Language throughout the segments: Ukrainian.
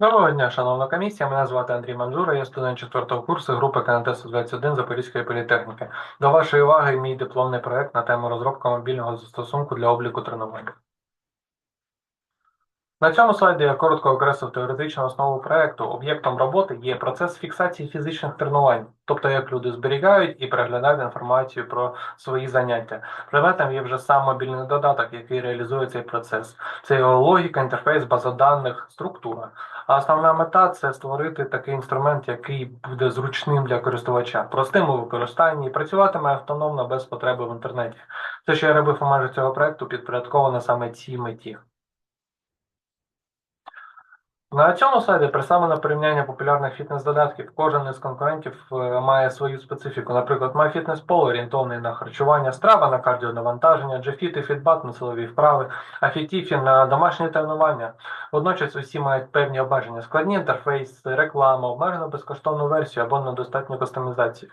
Доброго дня, шановна комісія. Мене звати Андрій Манжура, я студент 4 курсу групи КНТ 21 Запорізької політехніки. До вашої уваги мій дипломний проект на тему розробка мобільного застосунку для обліку тренувань. На цьому слайді я коротко окреслив теоретичну основу проекту. Об'єктом роботи є процес фіксації фізичних тренувань, тобто як люди зберігають і переглядають інформацію про свої заняття. Предметом є вже сам мобільний додаток, який реалізує цей процес. Це його логіка, інтерфейс, база даних, структура. А основна мета це створити такий інструмент, який буде зручним для користувача, простим у використанні і працюватиме автономно без потреби в інтернеті. Те, що я робив у межах цього проекту, підпорядковано саме цій меті. На цьому слайді представлено порівняння популярних фітнес-додатків. Кожен із конкурентів е, має свою специфіку. Наприклад, MyFitnessPal орієнтований на харчування страва, на кардіонавантаження, GFIT і Fitbit на силові вправи, а Fittify на домашні тренування. Водночас усі мають певні обмеження, складні інтерфейси, реклама, обмежену безкоштовну версію або недостатню кастомізацію.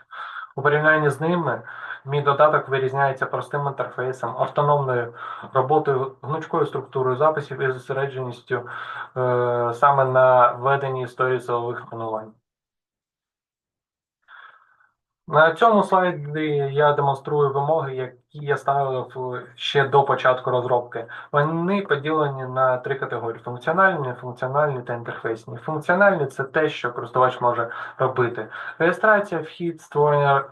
У порівнянні з ними мій додаток вирізняється простим інтерфейсом, автономною роботою, гнучкою структурою записів і зосередженістю е, саме на веденні історії силових тренувань. На цьому слайді я демонструю вимоги, які я ставив ще до початку розробки. Вони поділені на три категорії: функціональні, функціональні та інтерфейсні. Функціональні це те, що користувач може робити: реєстрація, вхід, створення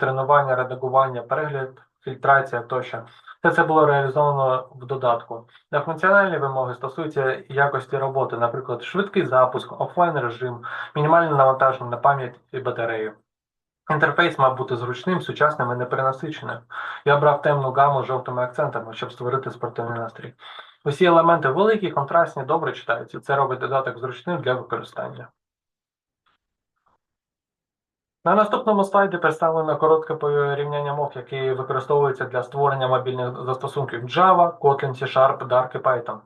тренування, редагування, перегляд, фільтрація тощо. Все це було реалізовано в додатку. На функціональні вимоги стосуються якості роботи, наприклад, швидкий запуск, офлайн режим, мінімальне навантаження на пам'ять і батарею. Інтерфейс мав бути зручним, сучасним і неперенасиченим. Я обрав темну гаму з жовтими акцентами, щоб створити спортивний настрій. Усі елементи великі, контрастні, добре читаються. Це робить додаток зручним для використання. На наступному слайді представлено коротке порівняння мов, які використовуються для створення мобільних застосунків Java, Kotlin, C-Sharp, Dart і Python.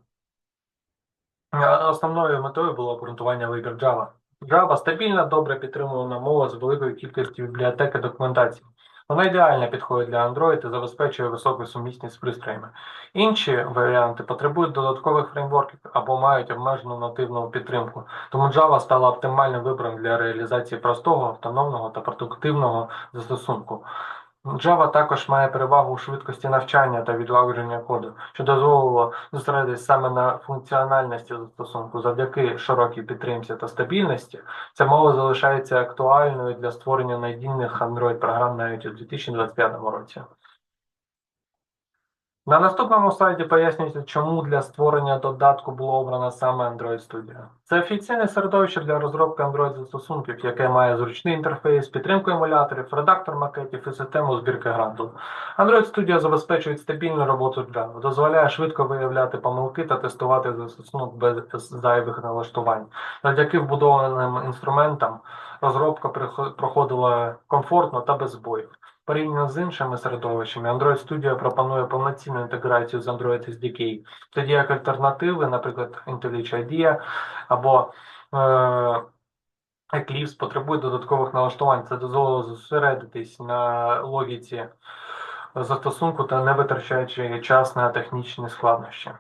Е, Основною метою було обґрунтування вибір Java. Java стабільна, добре підтримувана мова з великою кількістю бібліотек і документації. Вона ідеально підходить для Android і забезпечує високу сумісність з пристроями. Інші варіанти потребують додаткових фреймворків або мають обмежену нативну підтримку, тому Java стала оптимальним вибором для реалізації простого, автономного та продуктивного застосунку. Java також має перевагу у швидкості навчання та відлагодження коду, що дозволило зосередитись саме на функціональності застосунку. Завдяки широкій підтримці та стабільності, ця мова залишається актуальною для створення надійних Android-програм навіть у 2025 році. На наступному слайді пояснюється, чому для створення додатку було обрано саме Android Studio. Це офіційне середовище для розробки Android застосунків, яке має зручний інтерфейс, підтримку емуляторів, редактор макетів і систему збірки гранту. Android Studio забезпечує стабільну роботу Java, дозволяє швидко виявляти помилки та тестувати застосунок без зайвих налаштувань. Завдяки вбудованим інструментам розробка проходила комфортно та без збоїв. Порівняно з іншими середовищами, Android Studio пропонує повноцінну інтеграцію з Android SDK, тоді як альтернативи, наприклад, IntelliJ IDEA або е, Eclipse потребують додаткових налаштувань. Це дозволило зосередитись на логіці застосунку та не витрачаючи час на технічні складнощі.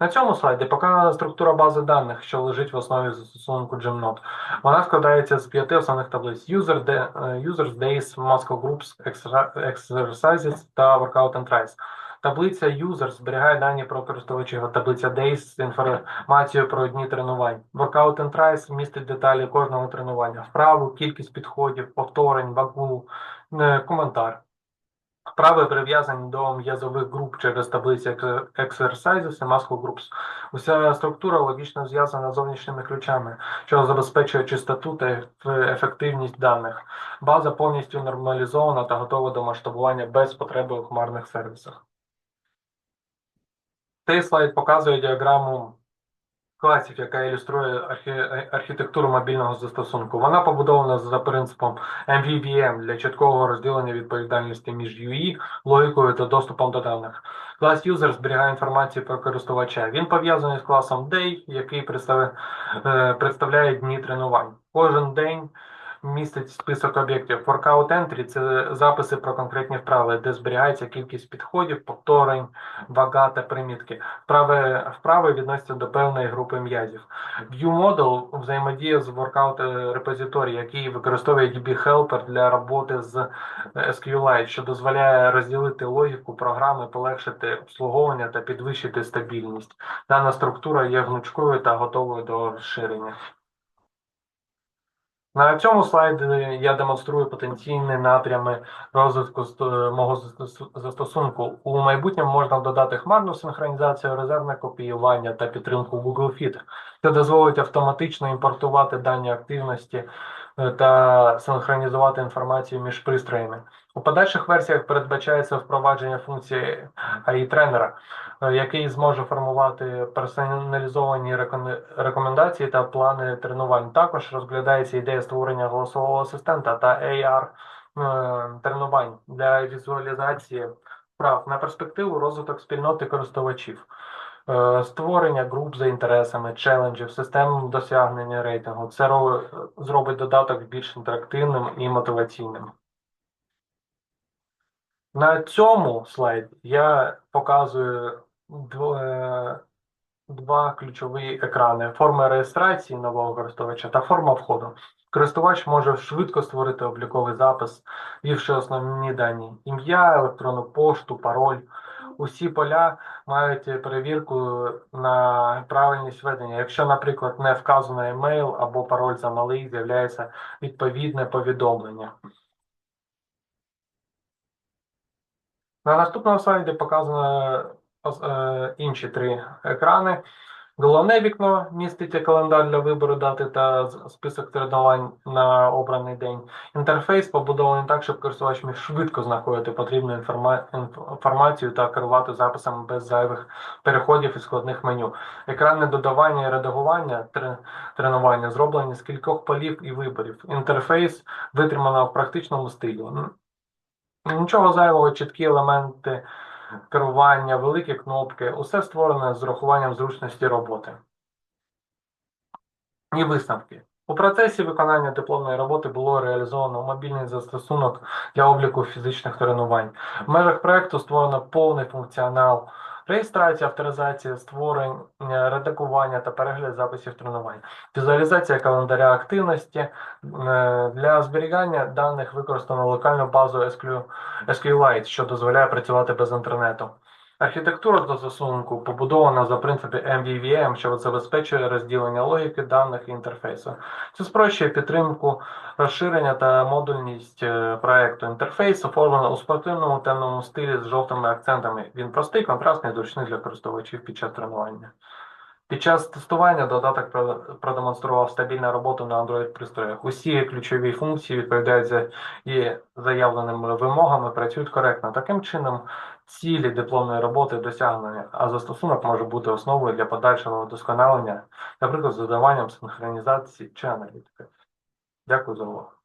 На цьому слайді показана структура бази даних, що лежить в основі застосунку Gymnode. Вона складається з п'яти основних таблиць: User, de- е, Users, Days, Muscle Groups, Exercises та Workout and Tries. Таблиця User зберігає дані про користувачів, таблиця Days з інформацією про дні тренувань. Workout and Tries містить деталі кожного тренування, вправу, кількість підходів, повторень, вагу, е, коментар. Вправи прив'язані до м'язових груп через таблиці Exercises і Muscle Groups. Уся структура логічно зв'язана з зовнішніми ключами, що забезпечує чистоту та ефективність даних. База повністю нормалізована та готова до масштабування без потреби у хмарних сервісах. Цей слайд показує діаграму класів, яка ілюструє архітектуру мобільного застосунку. Вона побудована за принципом MVVM для чіткого розділення відповідальності між UI, логікою та доступом до даних. Клас User зберігає інформацію про користувача. Він пов'язаний з класом Day, який е, представляє дні тренувань. Кожен день містить список об'єктів. Workout Entry – це записи про конкретні вправи, де зберігається кількість підходів, повторень, вага та примітки. Вправи, вправи відносяться до певної групи м'язів. View Model взаємодіє з Workout Repository, який використовує DB Helper для роботи з е, SQLite, що дозволяє розділити логіку програми, полегшити обслуговування та підвищити стабільність. Дана структура є гнучкою та готовою до розширення. На цьому слайді я демонструю потенційні напрями розвитку ст- мого застосунку. У майбутньому можна додати хмарну синхронізацію, резервне копіювання та підтримку Google Fit. Це дозволить автоматично імпортувати дані активності е, та синхронізувати інформацію між пристроями. У подальших версіях передбачається впровадження функції AI-тренера, е, який зможе формувати персоналізовані рекомендації та плани тренувань. Також розглядається ідея створення голосового асистента та AR е, тренувань для візуалізації вправ на перспективу розвиток спільноти користувачів. Е, Створення груп за інтересами, челенджів, систем досягнення рейтингу. Це зробить додаток більш інтерактивним і мотиваційним. На цьому слайді я показую е, два ключові екрани: форма реєстрації нового користувача та форма входу. Користувач може швидко створити обліковий запис, ввівши основні дані: ім'я, електронну пошту, пароль. Усі поля мають перевірку на правильність введення. Якщо, наприклад, не вказано емейл або пароль замалий, з'являється відповідне повідомлення. На наступному слайді показано е, інші три екрани. Головне вікно містить календар для вибору дати та список тренувань на обраний день. Інтерфейс побудований так, щоб користувач міг швидко знаходити потрібну інформацію та керувати записами без зайвих переходів і складних меню. Екрани додавання і редагування тренування зроблені з кількох полів і виборів. Інтерфейс витримано в практичному стилі. М, Нічого зайвого, чіткі елементи керування, великі кнопки, усе створено з урахуванням зручності роботи. І висновки. У процесі виконання дипломної роботи було реалізовано мобільний застосунок для обліку фізичних тренувань. В межах проекту створено повний функціонал реєстрація, авторизація, створення, редагування та перегляд записів тренувань, візуалізація календаря активності. Е, Для зберігання даних використано локальну базу SQLite, що дозволяє працювати без інтернету. Архітектура застосунку побудована за принципі MVVM, що забезпечує розділення логіки даних і інтерфейсу. Це спрощує підтримку, розширення та модульність е, проекту. Інтерфейс оформлено у спортивному темному стилі з жовтими акцентами. Він простий, контрастний, зручний для користувачів під час тренування. Під час тестування додаток про- продемонстрував стабільну роботу на Android-пристроях. Усі ключові функції відповідають за і заявленими вимогами, працюють коректно. Таким чином, цілі дипломної роботи досягнені, а застосунок може бути основою для подальшого вдосконалення, наприклад, з додаванням синхронізації чи аналітики. Дякую за увагу.